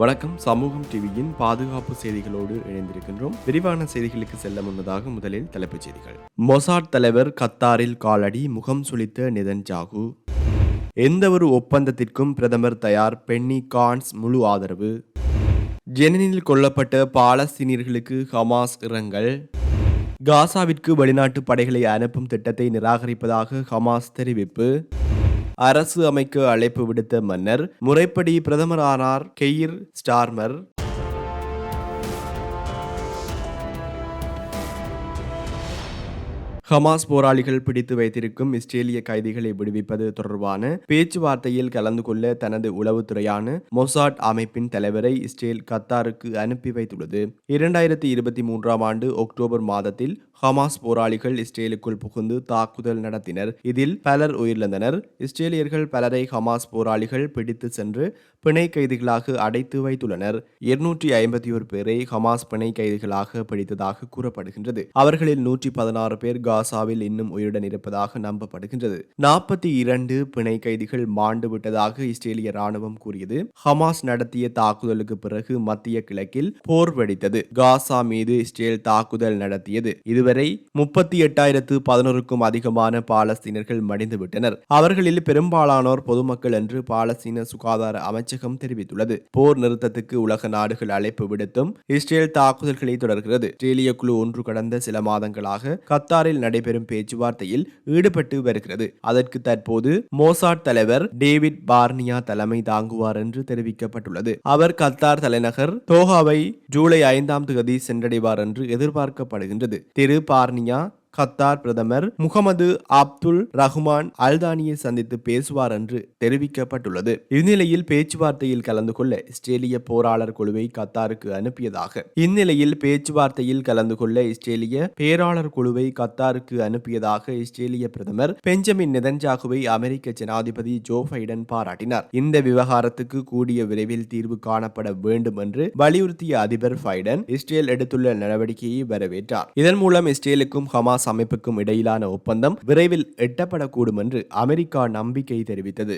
வணக்கம். சமூகம் டிவியின் பாதுகாப்பு செய்திகளோடு இணைந்திருக்கின்றோம். விரிவான செய்திகளுக்கு செல்ல முன்னதாக முதலில் தலைப்புச் செய்திகள். மொசாட் தலைவர் கத்தாரில் காலடி முகம் சுளித்த நிதன் ஜாகு. எந்தவொரு ஒப்பந்தத்திற்கும் பிரதமர் தயார் பென்னி கான்ஸ் முழு ஆதரவு. ஜெனினில் கொல்லப்பட்ட பாலஸ்தீனியர்களுக்கு ஹமாஸ் இரங்கல். காசாவிற்கு வெளிநாட்டு படைகளை அனுப்பும் திட்டத்தை நிராகரிப்பதாக ஹமாஸ் தெரிவிப்பு. அரசு அமைக்க அழைப்பு விடுத்த மன்னர். முறைப்படி பிரதமர் ஆனார் கெயிர் ஸ்டார்மர். ஹமாஸ் போராளிகள் பிடித்து வைத்திருக்கும் இஸ்ரேலிய கைதிகளை விடுவிப்பது தொடர்பான பேச்சுவார்த்தையில் கலந்து கொள்ள தனது உளவுத்துறையான மொசாட் அமைப்பின் தலைவரை இஸ்ரேல் கத்தாருக்கு அனுப்பி வைத்துள்ளது. இரண்டாயிரத்தி இருபத்தி மூன்றாம் ஆண்டு அக்டோபர் மாதத்தில் ஹமாஸ் போராளிகள் இஸ்ரேலுக்குள் புகுந்து தாக்குதல் நடத்தினர். இதில் பலர் உயிரிழந்தனர். இஸ்ரேலியர்கள் பலரை ஹமாஸ் போராளிகள் பிடித்து சென்று பிணை கைதிகளாக அடைத்து வைத்துள்ளனர். இருநூற்றி ஐம்பத்தி ஒரு பேரை ஹமாஸ் பிணை கைதிகளாக பிடித்ததாக கூறப்படுகின்றது. அவர்களில் நூற்றி பதினாறு பேர் காசாவில் இன்னும் உயிருடன் இருப்பதாக நம்பப்படுகின்றது. நாற்பத்தி இரண்டு பிணை கைதிகள் மாண்டு விட்டதாக இஸ்ரேலிய ராணுவம் கூறியது. ஹமாஸ் நடத்திய தாக்குதலுக்கு பிறகு மத்திய கிழக்கில் போர் வெடித்தது. காசா மீது இஸ்ரேல் தாக்குதல் நடத்தியது. இதுவரை முப்பத்தி எட்டாயிரத்து பதினோருக்கும் அதிகமான பாலஸ்தீனர்கள் மடிந்துவிட்டனர் அவர்களில் பெரும்பாலானோர் பொதுமக்கள் என்று பாலஸ்தீன சுகாதார அமைச்சகம் தெரிவித்துள்ளது. போர் நிறுத்தத்துக்கு உலக நாடுகள் அழைப்பு விடுத்தும் இஸ்ரேல் தாக்குதல்களை தொடர்கிறது. இஸ்ரேலிய குழு ஒன்று கடந்த சில மாதங்களாக கத்தாரில் நடைபெறும் பேச்சுவார்த்தையில் ஈடுபட்டு வருகிறது. அதற்கு தற்போது மோசாட் தலைவர் டேவிட் பார்னியா தலைமை தாங்குவார் என்று தெரிவிக்கப்பட்டுள்ளது. அவர் கத்தார் தலைநகர் தோஹாவை ஜூலை ஐந்தாம் தேதி சென்றடைவார் என்று எதிர்பார்க்கப்படுகின்றது. திரு பார்னியா கத்தார் பிரதமர் முகமது அப்துல் ரஹ்மான் அல்தானியை சந்தித்து பேசுவார் என்று தெரிவிக்கப்பட்டுள்ளது. இந்நிலையில் பேச்சுவார்த்தையில் கலந்து கொள்ள இஸ்ரேலிய போராளர் குழுவை கத்தாருக்கு அனுப்பியதாக. இந்நிலையில் பேச்சுவார்த்தையில் கலந்து கொள்ள இஸ்ரேலிய பேராளர் குழுவை கத்தாருக்கு அனுப்பியதாக இஸ்ரேலிய பிரதமர் பெஞ்சமின் நெதன்ஜாகுவை அமெரிக்க ஜனாதிபதி ஜோ பைடன் பாராட்டினார். இந்த விவகாரத்துக்கு கூடிய விரைவில் தீர்வு காணப்பட வேண்டும் என்று வலியுறுத்திய அதிபர் பைடன் இஸ்ரேல் எடுத்துள்ள நடவடிக்கையை வரவேற்றார். இதன் மூலம் இஸ்ரேலுக்கும் ஹமாஸ் ஹமாஸ் அமைப்புக்கும் இடையிலான ஒப்பந்தம் விரைவில் எட்டப்படக்கூடும் என்று அமெரிக்கா நம்பிக்கை தெரிவித்தது.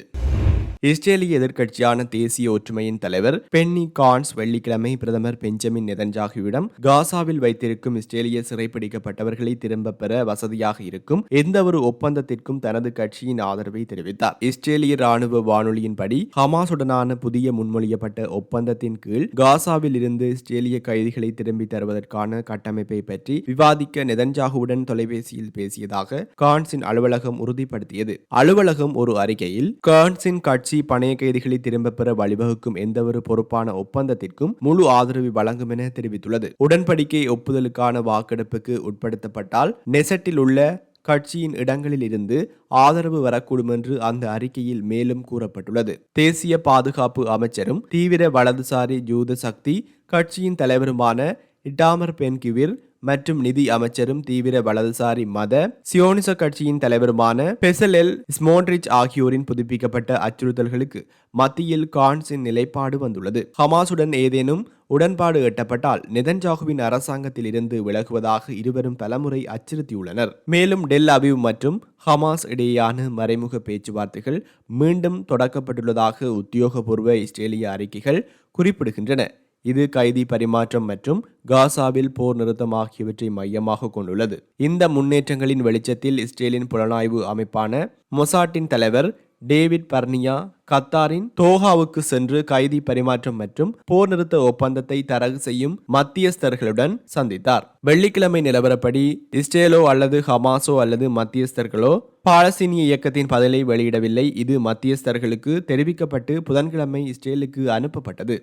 இஸ்ரேலிய எதிர்க்கட்சியான தேசிய ஒற்றுமையின் தலைவர் பென்னி கான்ஸ் வெள்ளிக்கிழமை பிரதமர் பெஞ்சமின் நெதன்ஜாகுவிடம் காசாவில் வைத்திருக்கும் இஸ்ரேலிய சிறைப்பிடிக்கப்பட்டவர்களை திரும்ப பெற வசதியாக இருக்கும் எந்தவொரு ஒப்பந்தத்திற்கும் தனது கட்சியின் ஆதரவை தெரிவித்தார். இஸ்ரேலிய ராணுவ வானொலியின்படி ஹமாசுடனான புதிய முன்மொழியப்பட்ட ஒப்பந்தத்தின் கீழ் காசாவில் இருந்து இஸ்ரேலிய கைதிகளை திரும்பி தருவதற்கான கட்டமைப்பை பற்றி விவாதிக்க நெதன்ஜாகுவுடன் தொலைபேசியில் பேசியதாக கான்ஸின் அலுவலகம் உறுதிப்படுத்தியது. அலுவலகம் ஒரு அறிக்கையில் கான்ஸின் கட்சி கட்சி பணைய கைதிகளை திரும்ப பெற வழிவகுக்கும் எந்தவொரு பொறுப்பான ஒப்பந்தத்திற்கும் முழு ஆதரவு வழங்கும் என தெரிவித்துள்ளது. உடன்படிக்கை ஒப்புதலுக்கான வாக்கெடுப்புக்கு உட்படுத்தப்பட்டால் நெசட்டில் உள்ள கட்சியின் இடங்களில் இருந்து ஆதரவு வரக்கூடும் என்று அந்த அறிக்கையில் மேலும் கூறப்பட்டுள்ளது. தேசிய பாதுகாப்பு அமைச்சரும் தீவிர வலதுசாரி ஜூத சக்தி கட்சியின் தலைவருமான இட்டாமர் பென்கிவிர் மற்றும் நிதி அமைச்சரும் தீவிர வலதுசாரி மத சியோனிச கட்சியின் தலைவருமான பெசலெல் ஸ்மோட்ரிச் ஆகியோரின் புதுப்பிக்கப்பட்ட அச்சுறுத்தல்களுக்கு மத்தியில் கான்ஸின் நிலைப்பாடு வந்துள்ளது. ஹமாசுடன் ஏதேனும் உடன்பாடு எட்டப்பட்டால் நெதன்ஜாகுவின் அரசாங்கத்தில் இருந்து விலகுவதாக இருவரும் பலமுறை அச்சுறுத்தியுள்ளனர். மேலும் டெல் அபிவ் மற்றும் ஹமாஸ் இடையேயான மறைமுக பேச்சுவார்த்தைகள் மீண்டும் தொடக்கப்பட்டுள்ளதாக உத்தியோகபூர்வ இஸ்ரேலிய அறிக்கைகள் குறிப்பிடுகின்றன. இது கைதி பரிமாற்றம் மற்றும் காசாவில் போர் நிறுத்தம் ஆகியவற்றை மையமாக கொண்டுள்ளது. இந்த முன்னேற்றங்களின் வெளிச்சத்தில் இஸ்ரேலின் புலனாய்வு அமைப்பான மொசாட்டின் தலைவர் டேவிட் பர்னியா கத்தாரின் தோஹாவுக்கு சென்று கைதி பரிமாற்றம் மற்றும் போர் நிறுத்த ஒப்பந்தத்தை தரகு செய்யும் மத்தியஸ்தர்களுடன் சந்தித்தார். வெள்ளிக்கிழமை நிலவரப்படி இஸ்ரேலோ அல்லது ஹமாஸோ அல்லது மத்தியஸ்தர்களோ பாலஸ்தீனிய இயக்கத்தின் பதிலை வெளியிடவில்லை. இது மத்தியஸ்தர்களுக்கு தெரிவிக்கப்பட்டு புதன்கிழமை இஸ்ரேலுக்கு அனுப்பப்பட்டது.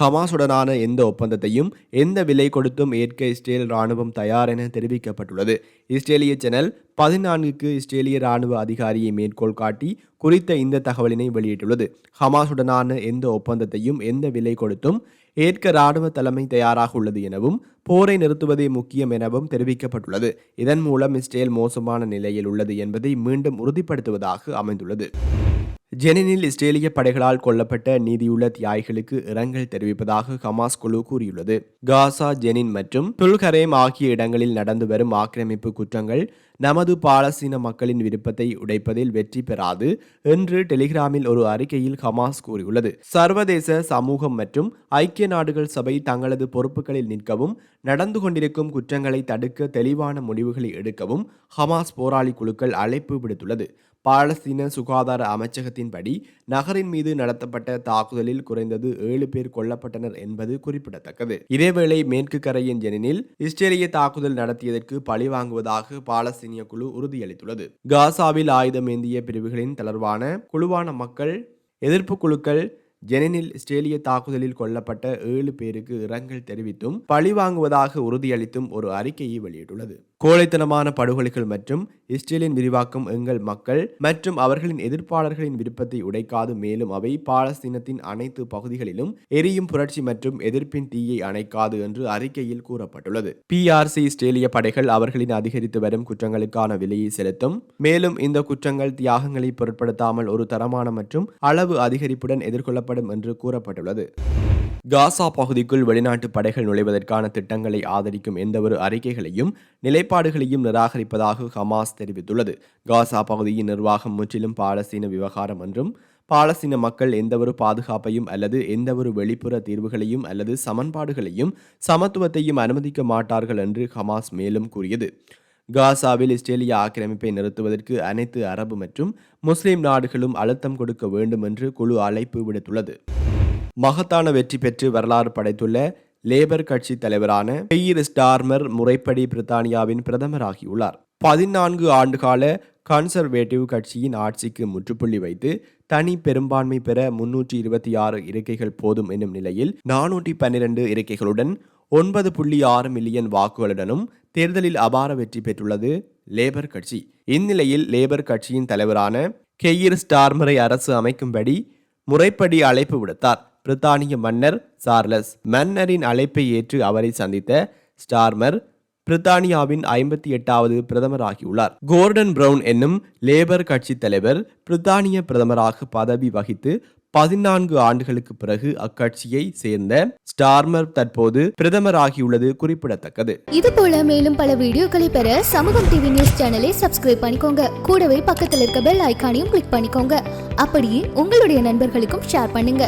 ஹமாஸுடனான எந்த ஒப்பந்தத்தையும் எந்த விலை கொடுத்தும் ஏற்க இஸ்ரேல் ராணுவம் தயார் என தெரிவிக்கப்பட்டுள்ளது. இஸ்ரேலிய சேனல் பதினான்குக்கு இஸ்ரேலிய ராணுவ அதிகாரியை மேற்கோள் காட்டி குறித்த இந்த தகவலினை வெளியிட்டுள்ளது. ஹமாஸுடனான எந்த ஒப்பந்தத்தையும் எந்த விலை கொடுத்தும் ஏற்க ராணுவ தலைமை தயாராக உள்ளது எனவும் போரை நிறுத்துவதே முக்கியம் எனவும் தெரிவிக்கப்பட்டுள்ளது. இதன் மூலம் இஸ்ரேல் மோசமான நிலையில் உள்ளது என்பதை மீண்டும் உறுதிப்படுத்துவதாக அமைந்துள்ளது. ஜெனினில் இஸ்ரேலிய படைகளால் கொல்லப்பட்ட நீதியுள்ள தியாகிகளுக்கு இரங்கல் தெரிவிப்பதாக ஹமாஸ் குழு கூறியுள்ளது. காசா ஜெனின் மற்றும் துல்கரேம் ஆகிய இடங்களில் நடந்து வரும் ஆக்கிரமிப்பு குற்றங்கள் நமது பாலஸ்தீன மக்களின் விருப்பத்தை உடைப்பதில் வெற்றி பெறாது என்று டெலிகிராமில் ஒரு அறிக்கையில் ஹமாஸ் கூறியுள்ளது. சர்வதேச சமூகம் மற்றும் ஐக்கிய நாடுகள் சபை தங்களது பொறுப்புகளில் நிற்கவும் நடந்து கொண்டிருக்கும் குற்றங்களை தடுக்க தெளிவான முடிவுகளை எடுக்கவும் ஹமாஸ் போராளி குழுக்கள் அழைப்பு விடுத்துள்ளது. பாலஸ்தீன சுகாதார அமைச்சகத்தின்படி நகரின் மீது நடத்தப்பட்ட தாக்குதலில் குறைந்தது ஏழு பேர் கொல்லப்பட்டனர் என்பது குறிப்பிடத்தக்கது. இதேவேளை மேற்கு கரையின் ஜெனினில் இஸ்ரேலிய தாக்குதல் நடத்தியதற்கு பழி வாங்குவதாக பாலஸ்தீனிய குழு உறுதியளித்துள்ளது. காசாவில் ஆயுதம் ஏந்திய பிரிவுகளின் தளர்வான குழுவான மக்கள் எதிர்ப்பு குழுக்கள் ஜெனினில் இஸ்ரேலிய தாக்குதலில் கொல்லப்பட்ட ஏழு பேருக்கு இரங்கல் தெரிவித்தும் பழி வாங்குவதாக உறுதியளித்தும் ஒரு அறிக்கையை வெளியிட்டுள்ளது. கோழைத்தனமான படுகொலைகள் மற்றும் இஸ்ரேலின் விரிவாக்கம் எங்கள் மக்கள் மற்றும் அவர்களின் எதிர்ப்பாளர்களின் விருப்பத்தை உடைக்காது. மேலும் அவை பாலஸ்தீனத்தின் அனைத்து பகுதிகளிலும் எரியும் புரட்சி மற்றும் எதிர்ப்பின் தீயை அணைக்காது என்று அறிக்கையில் கூறப்பட்டுள்ளது. பிஆர்சி இஸ்ரேலிய படைகள் அவர்களின் அதிகரித்து வரும் குற்றங்களுக்கான விலையை செலுத்தும். மேலும் இந்த குற்றங்கள் தியாகங்களை பொருட்படுத்தாமல் ஒரு தரமான மற்றும் அளவு அதிகரிப்புடன் எதிர்கொள்ளப்படும் என்று கூறப்பட்டுள்ளது. காசா பகுதிக்குள் வெளிநாட்டு படைகள் நுழைவதற்கான திட்டங்களை ஆதரிக்கும் எந்தவொரு அறிக்கைகளையும் நிலைப்பாடுகளையும் நிராகரிப்பதாக ஹமாஸ் தெரிவித்துள்ளது. காசா பகுதியின் நிர்வாகம் முற்றிலும் பாலஸ்தீன விவகாரம் என்றும் பாலஸ்தீன மக்கள் எந்தவொரு பாதுகாப்பையும் அல்லது எந்தவொரு வெளிப்புற தீர்வுகளையும் அல்லது சமன்பாடுகளையும் சமத்துவத்தையும் அனுமதிக்க மாட்டார்கள் என்று ஹமாஸ் மேலும் கூறியது. காசாவில் இஸ்ரேலிய ஆக்கிரமிப்பை நிறுத்துவதற்கு அனைத்து அரபு மற்றும் முஸ்லிம் நாடுகளும் அழுத்தம் கொடுக்க வேண்டும் என்று குழு அழைப்பு விடுத்துள்ளது. மகத்தான வெற்றி பெற்று வரலாறு படைத்துள்ள லேபர் கட்சி தலைவரான கெயிர் ஸ்டார்மர் முறைப்படி பிரித்தானியாவின் பிரதமராகியுள்ளார். பதினான்கு ஆண்டுகால கன்சர்வேட்டிவ் கட்சியின் ஆட்சிக்கு முற்றுப்புள்ளி வைத்து தனி பெரும்பான்மை பெற முன்னூற்றி இருபத்தி ஆறு இருக்கைகள் போதும் என்னும் நிலையில் நானூற்றி பன்னிரண்டு இருக்கைகளுடன் ஒன்பது புள்ளி ஆறு மில்லியன் வாக்குகளுடனும் தேர்தலில் அபார வெற்றி பெற்றுள்ளது லேபர் கட்சி. இந்நிலையில் லேபர் கட்சியின் தலைவரான கெயிர் ஸ்டார்மரை அரசு அமைக்கும்படி முறைப்படி அழைப்பு விடுத்தார். பிரித்தானிய மன்னர் சார்லஸ் மன்னரின் அழைப்பை ஏற்று அவரை சந்தித்த ஸ்டார்மர் பிரித்தானியாவின் ஐம்பத்தி எட்டாவது பிரதமராகியுள்ளார். கோர்டன் பிரவுன் என்னும் லேபர் கட்சி தலைவர் பிரித்தானிய பிரதமராக பதவி வகித்து பதினான்கு ஆண்டுகளுக்கு பிறகு அக்கட்சியை சேர்ந்த ஸ்டார்மர் தற்போது பிரதமராகியுள்ளது குறிப்பிடத்தக்கது. இது போல மேலும் பல வீடியோக்களை பெற சமூகம் டிவி நியூஸ் சேனலை சப்ஸ்கிரைப் பண்ணிக்கோங்க. கூடவே பக்கத்தில் இருக்க பெல் ஐகானையும் கிளிக் பண்ணிக்கோங்க. அப்படியே உங்களுடைய நண்பர்களுக்கும் ஷேர் பண்ணுங்க.